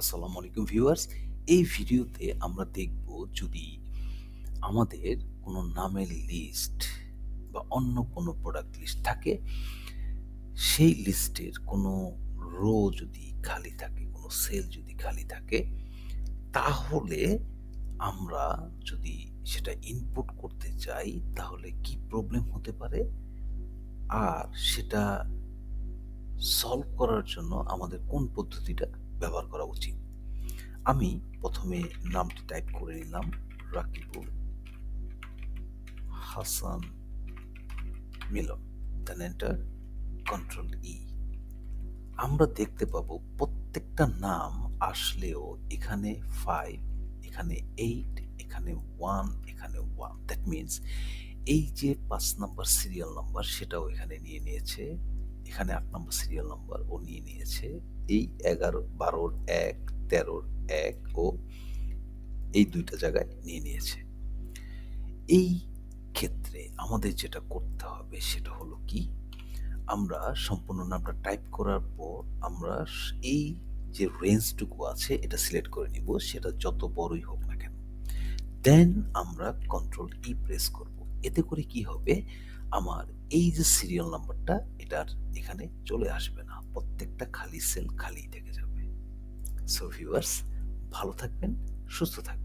আসসালামু আলাইকুম ভিউয়ার্স। এই ভিডিওতে আমরা দেখব যদি আমাদের কোনো নামের লিস্ট বা অন্য কোনো প্রোডাক্ট লিস্ট থাকে, সেই লিস্টের কোনো রো যদি খালি থাকে, কোনো সেল যদি খালি থাকে, তাহলে আমরা যদি সেটা ইনপুট করতে চাই, তাহলে কি প্রবলেম হতে পারে? আর সেটা সলভ করার জন্য আমাদের কোন পদ্ধতিটা? ব্যবহার করা উচিত। আমি প্রথমে নামটি টাইপ করে নিলাম, Rakibul Hasan Milon then enter control E আমরা দেখতে পাবো প্রত্যেকটা নাম আসলেও এখানে ফাইভ এখানে এইট এখানে ওয়ান এখানে ওয়ান দ্যাট মিনস এই যে পাঁচ নাম্বার সিরিয়াল নাম্বার সেটাও এখানে নিয়ে নিয়েছে এখানে আট নম্বর সিরিয়াল নাম্বার ও নিয়ে নিয়েছে। এই এগারো, বারোর এক, তেরোর এক ও এই দুইটা জায়গায় নিয়ে নিয়েছে। এই ক্ষেত্রে আমাদের যেটা করতে হবে সেটা হলো কি? আমরা সম্পূর্ণ নামটা টাইপ করার পর আমরা এই যে রেঞ্জটুকু আছে এটা সিলেক্ট করে নিব, সেটা যত বড়ই হোক না কেন। দেন আমরা কন্ট্রোল ই প্রেস করব। এতে করে কি হবে? আমার এই যে সিরিয়াল নাম্বারটা এটার এখানে চলে আসবে না। প্রত্যেকটা খালি সেল খালি থেকে যাবে। সো ভিউয়ার্স ভালো থাকবেন, সুস্থ থাকবেন।